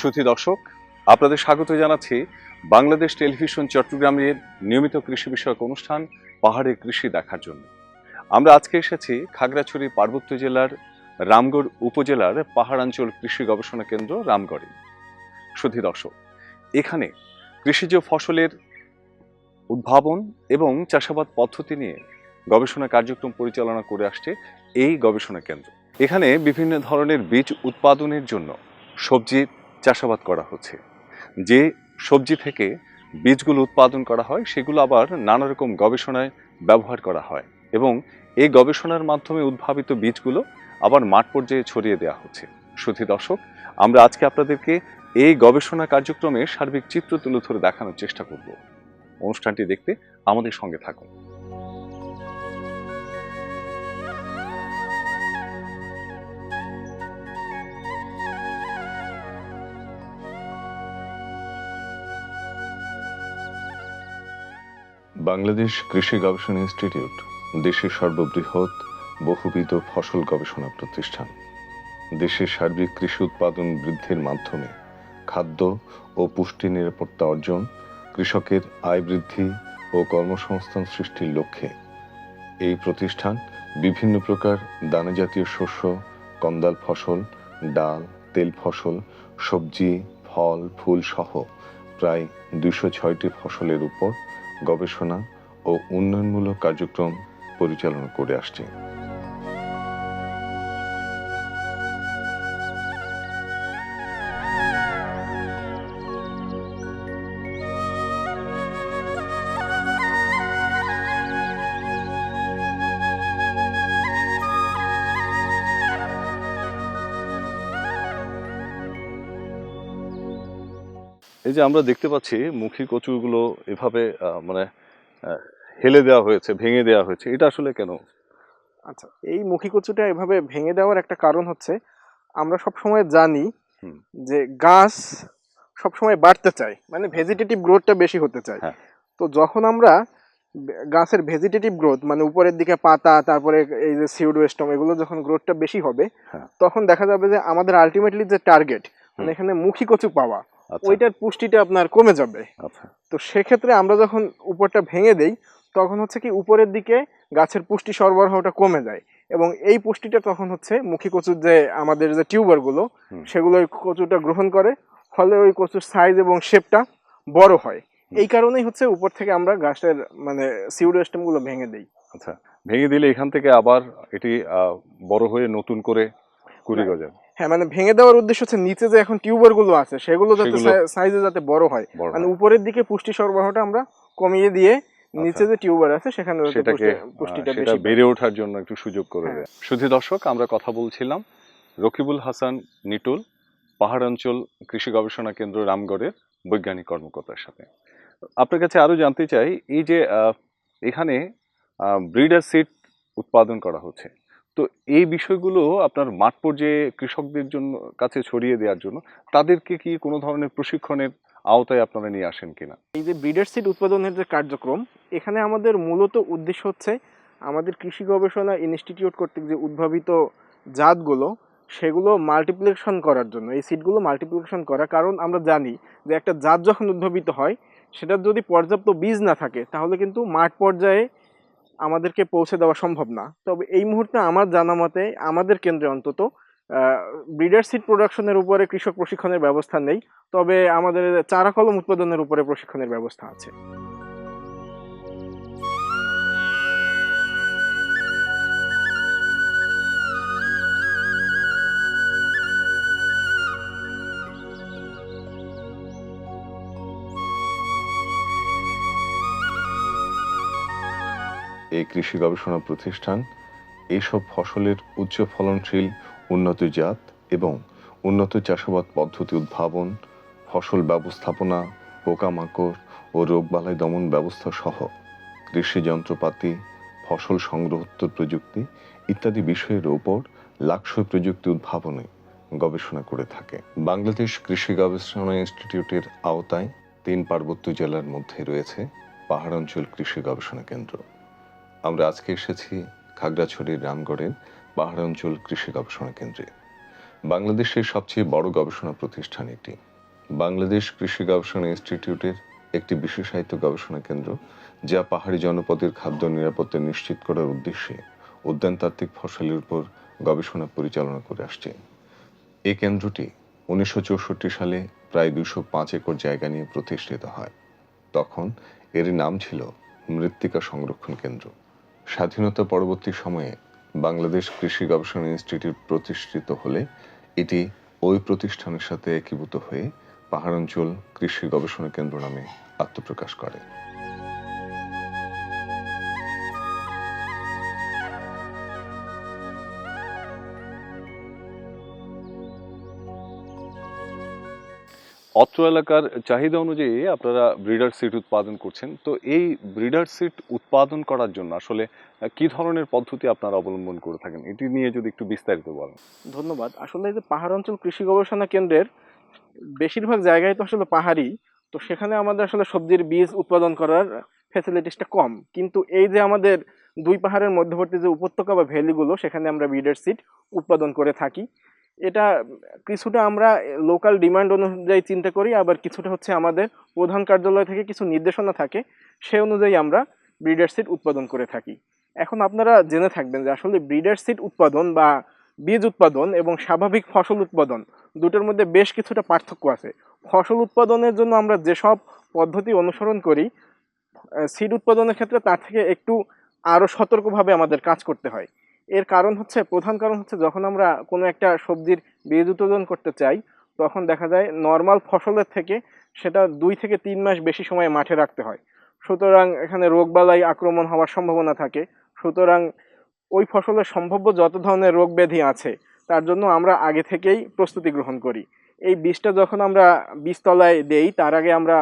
সুধী দর্শক, আপনাদের স্বাগত জানাচ্ছি বাংলাদেশ টেলিভিশন চট্টগ্রামের নিয়মিত কৃষি বিষয়ক অনুষ্ঠান পাহাড়ে কৃষি দেখার জন্য। আমরা আজকে এসেছি খাগড়াছড়ি পার্বত্য জেলার রামগড় উপজেলার পাহাড়াঞ্চল কৃষি গবেষণা কেন্দ্র রামগড়ে। সুধী দর্শক, এখানে কৃষিজ ফসলের উদ্ভাবন এবং চাষাবাদ পদ্ধতি নিয়ে গবেষণা কার্যক্রম পরিচালনা করে আসছে এই গবেষণা কেন্দ্র। এখানে বিভিন্ন ধরনের বীজ উৎপাদনের জন্য সবজি চাষাবাদ করা হচ্ছে। যে সবজি থেকে বীজগুলো উৎপাদন করা হয়, সেগুলো আবার নানা রকম গবেষণায় ব্যবহার করা হয় এবং এই গবেষণার মাধ্যমে উদ্ভাবিত বীজগুলো আবার মাঠ পর্যায়ে ছড়িয়ে দেওয়া হচ্ছে। সুধী দর্শক, আমরা আজকে আপনাদেরকে এই গবেষণা কার্যক্রমে সার্বিক চিত্র তুলে ধরে দেখানোর চেষ্টা করব। অনুষ্ঠানটি দেখতে আমাদের সঙ্গে থাকুন। বাংলাদেশ কৃষি গবেষণা ইনস্টিটিউট, দেশের সর্ববৃহৎ, বহুবিধ ফসল গবেষণা প্রতিষ্ঠান। দেশের সার্বিক কৃষি উৎপাদন বৃদ্ধির মাধ্যমে খাদ্য ও পুষ্টি নিরাপত্তা অর্জন, কৃষকের আয় বৃদ্ধি ও কর্মসংস্থান সৃষ্টির লক্ষ্যে। এই প্রতিষ্ঠান বিভিন্ন প্রকার দানাজাতীয় শস্য, কন্দাল ফসল, ডাল, তেল ফসল, সবজি, ফল, ফুল সহ প্রায় দুশো ছয়টি ফসলের উপর গবেষণা ও উন্নয়নমূলক কার্যক্রম পরিচালনা করে আসছে। যে আমরা দেখতে পাচ্ছি মুখী কচুগুলো এভাবে মানে হেলে দেওয়া হয়েছে ভেঙে দেওয়া হয়েছে। এটা আসলে কেন? আচ্ছা এই মুখী কচুটা এভাবে ভেঙে দেওয়ার একটা কারণ হচ্ছে আমরা সব সময় জানি যে গাছ সব সময় বাড়তে চায় মানে ভেজিটেটিভ গ্রোথটা বেশি হতে চায়। হ্যাঁ। তো যখন আমরা গাছের ভেজিটেটিভ গ্রোথ মানে উপরের দিকে পাতা তারপরে এই যে সিউড ওয়েস্টম এগুলো যখন গ্রোথটা বেশি হবে হ্যাঁ। তখন দেখা যাবে যে আমাদের আলটিমেটলি যে টার্গেট মানে এখানে মুখী কচু পাওয়া ওইটার পুষ্টিটা আপনার কমে যাবে। আচ্ছা। তো সেক্ষেত্রে আমরা যখন উপরটা ভেঙে দেই তখন হচ্ছে কি উপরের দিকে গাছের পুষ্টি সরবরাহটা কমে যায় এবং এই পুষ্টিটা তখন হচ্ছে মুখী কচুর যে আমাদের যে টিউবারগুলো। সেগুলো ওই কচুটা গ্রহণ করে ফলে ওই কচুর সাইজ এবং শেপটা বড় হয়। এই কারণেই হচ্ছে উপর থেকে আমরা গাছের মানে সিউডো গুলো ভেঙে দেই। আচ্ছা ভেঙে দিলে এখান থেকে আবার এটি বড় হয়ে নতুন করে কুড়ি গজায়। হ্যাঁ মানে ভেঙে দেওয়ার উদ্দেশ্য হচ্ছে নিচে যে এখন টিউবারগুলো আছে সেগুলো যাতে সাইজে যাতে বড় হয়। মানে উপরের দিকে পুষ্টি সরবরাহটা আমরা কমিয়ে দিয়ে নিচে যে টিউবার আছে সেখানে সেটাকে পুষ্টিটা বেশি বেড়ে ওঠার জন্য একটু সুযোগ করে হ্যাঁ। দেয়। শুধু দর্শক আমরা কথা বলছিলাম রকিবুল হাসান নিটুল পাহাড়াঞ্চল কৃষি গবেষণা কেন্দ্র রামগড়ের বৈজ্ঞানিক কর্মকর্তার সাথে। আপনার কাছে আরও জানতে চাই এই যে এখানে ব্রিডার সিড উৎপাদন করা হচ্ছে। তো এই বিষয়গুলো আপনার মাঠ পর্যায়ে কৃষকদের জন্য, কাছে ছড়িয়ে দেওয়ার জন্য তাদেরকে কি কোনো ধরনের প্রশিক্ষণের আওতায় আপনারা নিয়ে আসেন কিনা? এই যে ব্রিডার সিড উৎপাদনের যে কার্যক্রম, এখানে আমাদের মূলত উদ্দেশ্য হচ্ছে আমাদের কৃষি গবেষণা ইনস্টিটিউট কর্তৃক যে উদ্ভাবিত জাতগুলো, সেগুলো মাল্টিপ্লিকেশন করার জন্য, এই সিডগুলো মাল্টিপ্লিকেশন করা। কারণ আমরা জানি যে একটা জাত যখন উদ্ভাবিত হয়, সেটার যদি পর্যাপ্ত বীজ না থাকে, তাহলে কিন্তু মাঠ পর্যায়ে আমাদেরকে পৌঁছে দেওয়া সম্ভব না। তবে এই মুহূর্তে আমার জানা মতে আমাদের কেন্দ্রে অন্তত ব্রিডার সিড প্রোডাকশনের উপরে কৃষক প্রশিক্ষণের ব্যবস্থা নেই, তবে আমাদের চারা কলম উৎপাদনের উপরে প্রশিক্ষণের ব্যবস্থা আছে। এই কৃষি গবেষণা প্রতিষ্ঠান এইসব ফসলের উচ্চ ফলনশীল, উন্নত জাত এবং উন্নত চাষাবাদ পদ্ধতি উদ্ভাবন, ফসল ব্যবস্থাপনা, পোকামাকড় ও রোগবালাই দমন ব্যবস্থা সহ কৃষি যন্ত্রপাতি, ফসল সংগ্রহোত্তর প্রযুক্তি ইত্যাদি বিষয়ের ওপর লাক্সই প্রযুক্তি উদ্ভাবনে গবেষণা করে থাকে। বাংলাদেশ কৃষি গবেষণা ইনস্টিটিউটের আওতায় তিন পার্বত্য জেলার মধ্যে রয়েছে পাহাড়াঞ্চল কৃষি গবেষণা কেন্দ্র। আমরা আজকে এসেছি খাগড়াছড়ির রামগড়ের পাহাড়াঞ্চল কৃষি গবেষণা কেন্দ্রে। বাংলাদেশের সবচেয়ে বড় গবেষণা প্রতিষ্ঠান এটি বাংলাদেশ কৃষি গবেষণা ইনস্টিটিউটের একটি বিশেষায়িত গবেষণা কেন্দ্র, যা পাহাড়ি জনপদের খাদ্য নিরাপত্তা নিশ্চিত করার উদ্দেশ্যে উদ্যানতাত্ত্বিক ফসলের উপর গবেষণা পরিচালনা করে আসছে। এই কেন্দ্রটি উনিশশো চৌষট্টি সালে প্রায় দুশো পাঁচ একর জায়গা নিয়ে প্রতিষ্ঠিত হয়। তখন এর নাম ছিল মৃত্তিকা সংরক্ষণ কেন্দ্র। স্বাধীনতা পরবর্তী সময়ে বাংলাদেশ কৃষি গবেষণা ইনস্টিটিউট প্রতিষ্ঠিত হলে এটি ওই প্রতিষ্ঠানের সাথে একীভূত হয়ে পাহাড় অঞ্চল কৃষি গবেষণা কেন্দ্র নামে আত্মপ্রকাশ করে। অত্র এলাকার চাহিদা অনুযায়ী আপনারা ব্রিডার সিট উৎপাদন করছেন। তো এই ব্রিডার সিট উৎপাদন করার জন্য আসলে কি ধরনের পদ্ধতি আপনারা অবলম্বন করে থাকেন? এটি নিয়ে যদি একটু বিস্তারিত বলেন। ধন্যবাদ। আসলে যে পাহাড় অঞ্চল কৃষি গবেষণা কেন্দ্রের বেশিরভাগ জায়গায় তো আসলে পাহাড়ি, তো সেখানে আমাদের আসলে সবজির বীজ উৎপাদন করার ফ্যাসিলিটিসটা কম। কিন্তু এই যে আমাদের দুই পাহাড়ের মধ্যবর্তী যে উপত্যকা বা ভ্যালিগুলো, সেখানে আমরা ব্রিডার সিট উৎপাদন করে থাকি। এটা কিছুটা আমরা লোকাল ডিমান্ড অনুযায়ী চিন্তা করি, আবার কিছুটা হচ্ছে আমাদের প্রধান কার্যালয় থেকে কিছু নির্দেশনা থাকে, সে অনুযায়ী আমরা ব্রিডার সিট উৎপাদন করে থাকি। এখন আপনারা জেনে থাকবেন যে আসলে ব্রিডার সিট উৎপাদন বা বীজ উৎপাদন এবং স্বাভাবিক ফসল উৎপাদন দুটোর মধ্যে বেশ কিছুটা পার্থক্য আছে। ফসল উৎপাদনের জন্য আমরা যেসব পদ্ধতি অনুসরণ করি সিড উৎপাদনের ক্ষেত্রে তার থেকে একটু আরও সতর্কভাবে আমাদের কাজ করতে হয়। এর কারণ হচ্ছে, প্রধান কারণ হচ্ছে যখন আমরা কোনো একটা সবজির বীজ উৎপাদন করতে চাই, তখন দেখা যায় নর্মাল ফসলের থেকে সেটা দুই থেকে তিন মাস বেশি সময় মাঠে রাখতে হয়। সুতরাং এখানে রোগবালাই আক্রমণ হওয়ার সম্ভাবনা থাকে। সুতরাং ওই ফসলের সম্ভাব্য যত ধরনের রোগ ব্যাধি আছে, তার জন্য আমরা আগে থেকেই প্রস্তুতি গ্রহণ করি। এই বীজটা যখন আমরা বীজতলায় দেই, তার আগে আমরা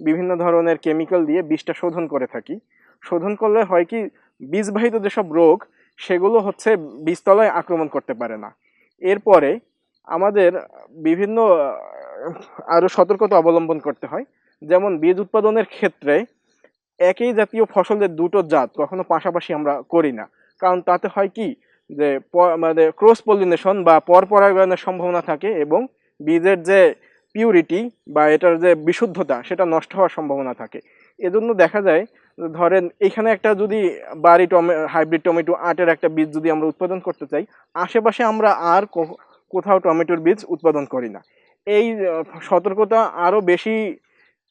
বিভিন্ন ধরনের কেমিক্যাল দিয়ে বীজটা শোধন করে থাকি। শোধন করলে হয় কি, বীজবাহিত যেসব রোগ সেগুলো হচ্ছে বীজতলায় আক্রমণ করতে পারে না। এরপরে আমাদের বিভিন্ন আরও সতর্কতা অবলম্বন করতে হয়। যেমন বীজ উৎপাদনের ক্ষেত্রে একই জাতীয় ফসলের দুটো জাত কখনো পাশাপাশি আমরা করি না। কারণ তাতে হয় কি যে মানে ক্রস পলিনেশন বা পরপরাগায়নের সম্ভাবনা থাকে এবং বীজের যে পিউরিটি বা এটার যে বিশুদ্ধতা সেটা নষ্ট হওয়ার সম্ভাবনা থাকে। এজন্য দেখা যায় ধরেন, এখানে একটা যদি বাড়ি টমে, হাইব্রিড টমেটো আটের একটা বীজ যদি আমরা উৎপাদন করতে চাই, আশেপাশে আমরা আর কোথাও টমেটোর বীজ উৎপাদন করি না। এই সতর্কতা আরও বেশি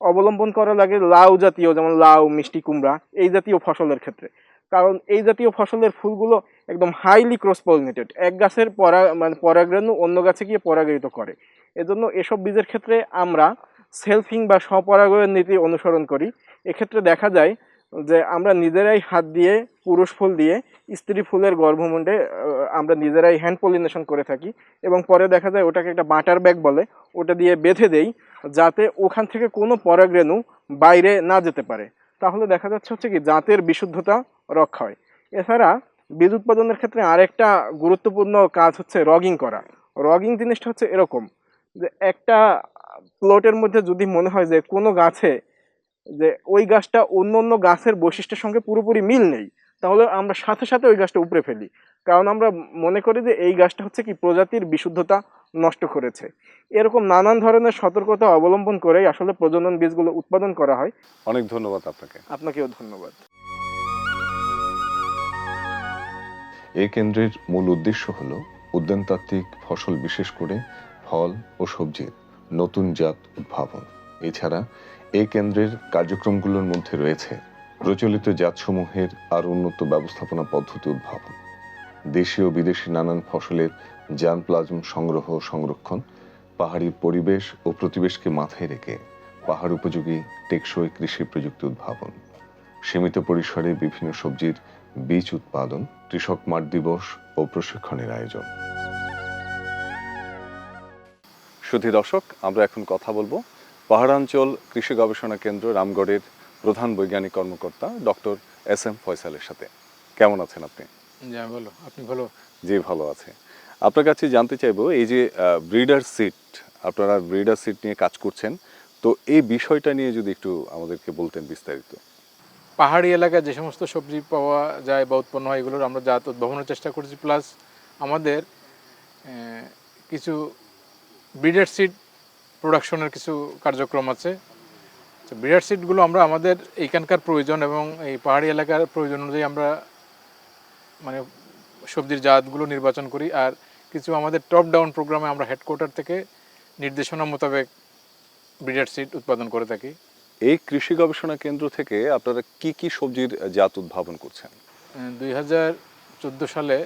অবলম্বন করা লাগে লাউ জাতীয়, যেমন লাউ, মিষ্টি কুমড়া, এই জাতীয় ফসলের ক্ষেত্রে। কারণ এই জাতীয় ফসলের ফুলগুলো একদম হাইলি ক্রস পলিনেটেড এক গাছের পরা মানে পরাগরেণু অন্য গাছে গিয়ে পরাগায়িত করে। এজন্য এসব বীজের ক্ষেত্রে আমরা সেলফিং বা স্বপরাগায়ন নীতি অনুসরণ করি। এক্ষেত্রে দেখা যায় যে আমরা নিজেরাই হাত দিয়ে, পুরুষ ফুল দিয়ে, স্ত্রী ফুলের গর্ভমুণ্ডে আমরা নিজেরাই হ্যান্ড পলিনেশন করে থাকি এবং পরে দেখা যায় ওটাকে একটা বাটার ব্যাগ বলে, ওটা দিয়ে বেঁধে দেই যাতে ওখান থেকে কোনো পরাগরেণু বাইরে না যেতে পারে। তাহলে দেখা যাচ্ছে হচ্ছে কি, জাতের বিশুদ্ধতা রক্ষা হয়। এছাড়া বীজ উৎপাদনের ক্ষেত্রে আরেকটা গুরুত্বপূর্ণ কাজ হচ্ছে রগিং করা। রগিং জিনিসটা হচ্ছে এরকম যে একটা প্লটের মধ্যে যদি মনে হয় যে কোনো গাছে যে ওই গাছটা অন্য অন্য গাছের বৈশিষ্ট্যের সঙ্গে পুরোপুরি মিল নেই তাহলে আমরা সাথে সাথে ওই গাছটা উপড়ে ফেলি। কারণ আমরা মনে করি যে এই গাছটা হচ্ছে কি প্রজাতির বিশুদ্ধতা নষ্ট করেছে। এরকম নানান ধরনের সতর্কতা অবলম্বন করেই আসলে প্রজনন বীজগুলো উৎপাদন করা হয়। অনেক ধন্যবাদ আপনাকে। আপনাকেও ধন্যবাদ। এই কেন্দ্রের মূল উদ্দেশ্য হল উদ্যানতাত্ত্বিক ফসল বিশেষ করে ফল ও সবজির নতুন জাত উদ্ভাবন। এছাড়া এই কেন্দ্রের কার্যক্রমগুলোর মধ্যে রয়েছে প্রচলিত জাতসমূহের আর উন্নত ব্যবস্থাপনা পদ্ধতি উদ্ভাবন দেশীয় ও বিদেশি নানান ফসলের জান প্লাজম সংগ্রহ ও সংরক্ষণ, পাহাড়ি পরিবেশ ও প্রতিবেশকে মাথায় রেখে পাহাড় উপযোগী টেকসই কৃষি প্রযুক্তি উদ্ভাবন, সীমিত পরিসরে বিভিন্ন সবজির বীজ উৎপাদন, কৃষক মাঠ দিবস ও প্রশিক্ষণের আয়োজন। সুধী দর্শক, আমরা এখন কথা বলব পাহাড়াঞ্চল কৃষি গবেষণা কেন্দ্র রামগড়ের প্রধান বৈজ্ঞানিক কর্মকর্তা ডক্টর এস এম ফয়সালের সাথে। কেমন আছেন আপনি? ভালো। আপনি ভালো? জি ভালো আছে। আপনার কাছে জানতে চাইব এই যে ব্রিডার সিট আপনারা ব্রিডার সিট নিয়ে কাজ করছেন তো এই বিষয়টা নিয়ে যদি একটু আমাদেরকে বলতেন বিস্তারিত। পাহাড়ি এলাকায় যে সমস্ত সবজি পাওয়া যায় বা উৎপন্ন হয় এগুলোর আমরা জাত উদ্ভাবনের চেষ্টা করছি প্লাস আমাদের কিছু ব্রিডার সিড প্রোডাকশনের কিছু কার্যক্রম আছে। তো ব্রিডার সিডগুলো আমরা আমাদের এইখানকার প্রয়োজন এবং এই পাহাড়ি এলাকার প্রয়োজন অনুযায়ী আমরা মানে সবজির জাতগুলো নির্বাচন করি। আর কিছু আমাদের টপ ডাউন প্রোগ্রামে আমরা হেডকোয়ার্টার থেকে নির্দেশনা মোতাবেক ব্রিডার সিড উৎপাদন করে থাকি। এই কৃষি গবেষণা কেন্দ্র থেকে আপনারা কি কি সবজির জাত উদ্ভাবন করছেন? দুই হাজার চোদ্দ সালে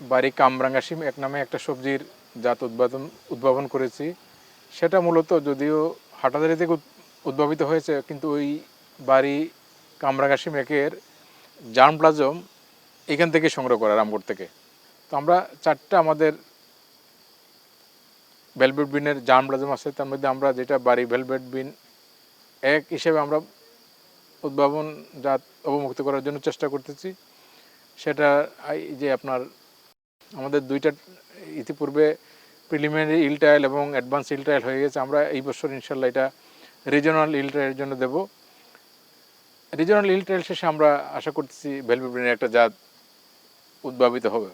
বাড়ি কামরাঙ্গাসিম এক নামে একটা সবজির জাত উদ্ভাবন উদ্ভাবন করেছি। সেটা মূলত যদিও হাটাদারি থেকে উদ্ভাবিত হয়েছে, কিন্তু ওই বাড়ি কামরাঙ্গাসিম একের জার্ম প্লাজম এখান থেকে সংগ্রহ করা, রামগড় থেকে। তো আমরা চারটা আমাদের ভেলভেট বিনের জার্ম প্লাজম আছে, তার মধ্যে আমরা যেটা বাড়ি ভেলভেট বিন এক হিসেবে আমরা উদ্ভাবন জাত অবমুক্ত করার জন্য চেষ্টা করতেছি। সেটা, এই যে আপনার আমাদের দুইটা ইতিপূর্বে প্রিলিমিনারি ইল ট্রায়াল এবং অ্যাডভান্স ইল ট্রায়াল হয়ে গেছে। আমরা এই বছর ইনশাল্লাহ এটা রিজনাল ইল ট্রায়ালের জন্য দেব। রিজনাল ইল ট্রায়াল শেষে আমরা আশা করতেছি ভেলভেটের একটা জাত উদ্ভাবিত হবে।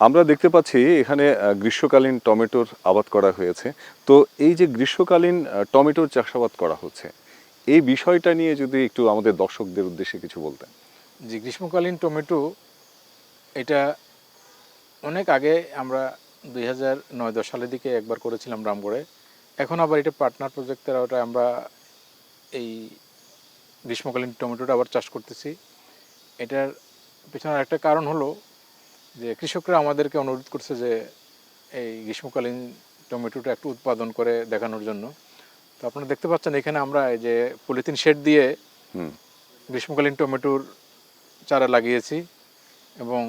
আমরা দেখতে পাচ্ছি এখানে গ্রীষ্মকালীন টমেটোর আবাদ করা হয়েছে। তো এই যে গ্রীষ্মকালীন টমেটোর চাষাবাদ করা হচ্ছে এই বিষয়টা নিয়ে যদি একটু আমাদের দর্শকদের উদ্দেশ্যে কিছু বলতেন। যে গ্রীষ্মকালীন টমেটো এটা অনেক আগে আমরা দুই হাজার নয় দশ সালের দিকে একবার করেছিলাম রামগড়ে। এখন আবার এটা পার্টনার প্রজেক্টের ওটা আমরা এই গ্রীষ্মকালীন টমেটোটা আবার চাষ করতেছি। এটার পেছনের একটা কারণ হলো যে কৃষকরা আমাদেরকে অনুরোধ করছে যে এই গ্রীষ্মকালীন টমেটোটা একটু উৎপাদন করে দেখানোর জন্য। তো আপনারা দেখতে পাচ্ছেন এখানে আমরা এই যে পলিথিন শেড দিয়ে গ্রীষ্মকালীন টমেটোর চারা লাগিয়েছি এবং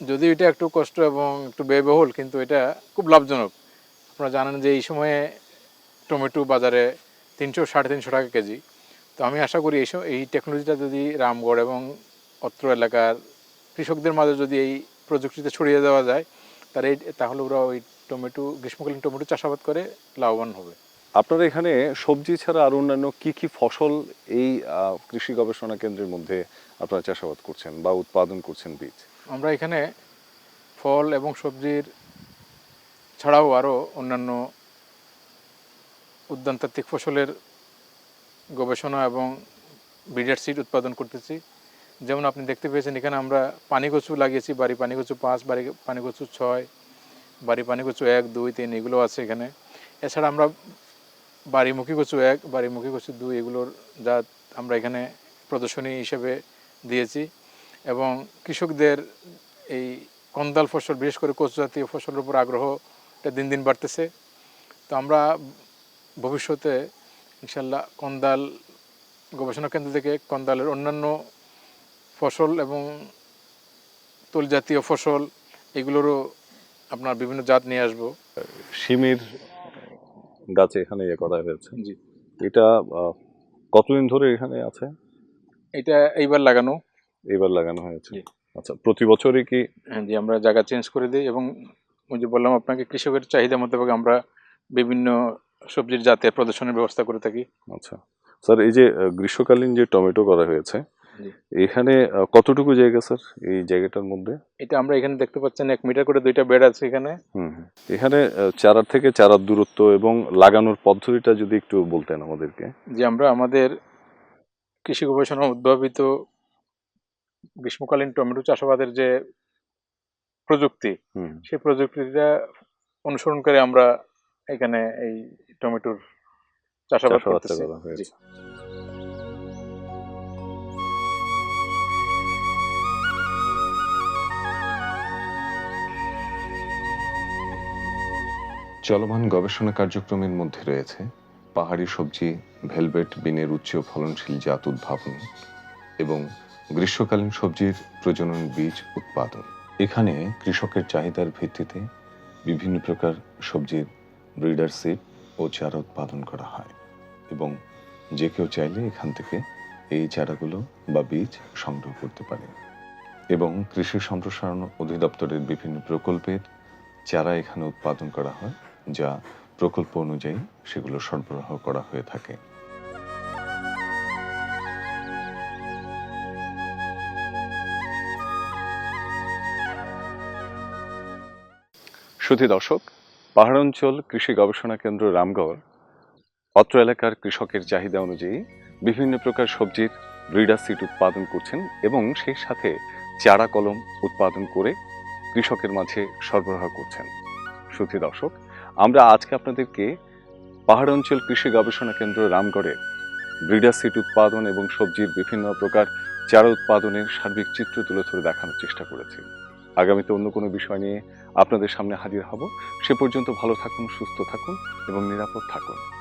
যদিও এটা একটু কষ্ট এবং একটু ব্যয়বহুল, কিন্তু এটা খুব লাভজনক। আপনারা জানেন যে এই সময়ে টমেটো বাজারে তিনশো, সাড়ে তিনশো টাকা কেজি। তো আমি আশা করি এই এই টেকনোলজিটা যদি রামগড় এবং অত্র এলাকার কৃষকদের মাঝে যদি এই প্রযুক্তিতে ছড়িয়ে দেওয়া যায়, তাহলে তাহলে ওরা ওই টমেটো, গ্রীষ্মকালীন টমেটো চাষাবাদ করে লাভবান হবে। আপনারা এখানে সবজি ছাড়া আর অন্যান্য কি কি ফসল এই কৃষি গবেষণা কেন্দ্রের মধ্যে আপনারা চাষাবাদ করছেন বা উৎপাদন করছেন বীজ? আমরা এখানে ফল এবং সবজির ছাড়াও আরও অন্যান্য উদ্যানতাত্ত্বিক ফসলের গবেষণা এবং ব্রিডার সিড উৎপাদন করতেছি। যেমন আপনি দেখতে পেয়েছেন, এখানে আমরা পানি কচু লাগিয়েছি, বাড়ি পানি কচু পাঁচ, বাড়ি পানি কচু ছয়, বাড়ি পানি কচু এক, দুই, তিন, এগুলো আছে এখানে। এছাড়া আমরা বাড়িমুখী কচু এক বাড়িমুখী কচু দুই, এগুলোর জাত আমরা এখানে প্রদর্শনী হিসেবে দিয়েছি। এবং কৃষকদের এই কন্দাল ফসল বিশেষ করে কচু জাতীয় ফসলের উপর আগ্রহটা দিন দিন বাড়তেছে। তো আমরা ভবিষ্যতে ইনশাল্লাহ কন্দাল গবেষণা কেন্দ্র থেকে কন্দালের অন্যান্য ফসল এবং তুল জাতীয় ফসল এগুলোরও আপনার বিভিন্ন জাত নিয়ে আসব। শিমের গাছে এখানে ইয়ে করা হয়েছে। জি। এটা কতদিন ধরে এখানে আছে? এটা এইবার লাগানো। এবার লাগানো হয়েছে। আচ্ছা প্রতি বছরই কি? হ্যাঁ, যে আমরা জায়গা চেঞ্জ করে দিই এবং ওই যে বললাম আপনাকে কৃষকের চাহিদা মোতাবেক আমরা বিভিন্ন সবজির জাতের প্রদর্শনের ব্যবস্থা করে থাকি। আচ্ছা। স্যার এই যে গ্রীষ্মকালীন যে টমেটো করা হয়েছে এখানে কতটুকু জায়গা স্যার এই জায়গাটার মধ্যে? এটা আমরা এখানে দেখতে পাচ্ছেন এক মিটার করে দুইটা বেড আছে এখানে। এখানে আহ, চারা থেকে চারার দূরত্ব এবং লাগানোর পদ্ধতিটা যদি একটু বলতেন আমাদেরকে। যে আমরা আমাদের কৃষি গবেষণা উদ্ভাবিত গ্রীষ্মকালীন টমেটো চাষাবাদের যে প্রযুক্তি সেই প্রযুক্তিটা অনুসরণ করে আমরা এখানে এই টমেটোর চাষাবাদ চাষাবাদটা করতেছি। চলমান গবেষণা কার্যক্রমের মধ্যে রয়েছে পাহাড়ি সবজি ভেলভেট বিনের উচ্চ ফলনশীল জাত উদ্ভাবন এবং গ্রীষ্মকালীন সবজির প্রজনন বীজ উৎপাদন। এখানে কৃষকের চাহিদার ভিত্তিতে বিভিন্ন প্রকার সবজির ব্রিডার সিড ও চারা উৎপাদন করা হয় এবং যে কেউ চাইলে এখান থেকে এই চারাগুলো বা বীজ সংগ্রহ করতে পারে। এবং কৃষি সম্প্রসারণ অধিদপ্তরের বিভিন্ন প্রকল্পের চারা এখানে উৎপাদন করা হয়, যা প্রকল্প অনুযায়ী সেগুলো সরবরাহ করা হয়ে থাকে। সুধী দর্শক, পাহাড়াঞ্চল কৃষি গবেষণা কেন্দ্র রামগড়, অত্র এলাকার কৃষকের চাহিদা অনুযায়ী বিভিন্ন প্রকার সবজির ব্রিডার সিট উৎপাদন করছেন এবং সেই সাথে চারা কলম উৎপাদন করে কৃষকের মাঝে সরবরাহ করছেন। সুধী দর্শক, আমরা আজকে আপনাদেরকে পাহাড় অঞ্চল কৃষি গবেষণা কেন্দ্র রামগড়ের ব্রিডার সিট উৎপাদন এবং সবজির বিভিন্ন প্রকার চারা উৎপাদনের সার্বিক চিত্র তুলে ধরে দেখানোর চেষ্টা করেছি। আগামীতে অন্য কোনো বিষয় নিয়ে আপনাদের সামনে হাজির হব। সে পর্যন্ত ভালো থাকুন, সুস্থ থাকুন এবং নিরাপদ থাকুন।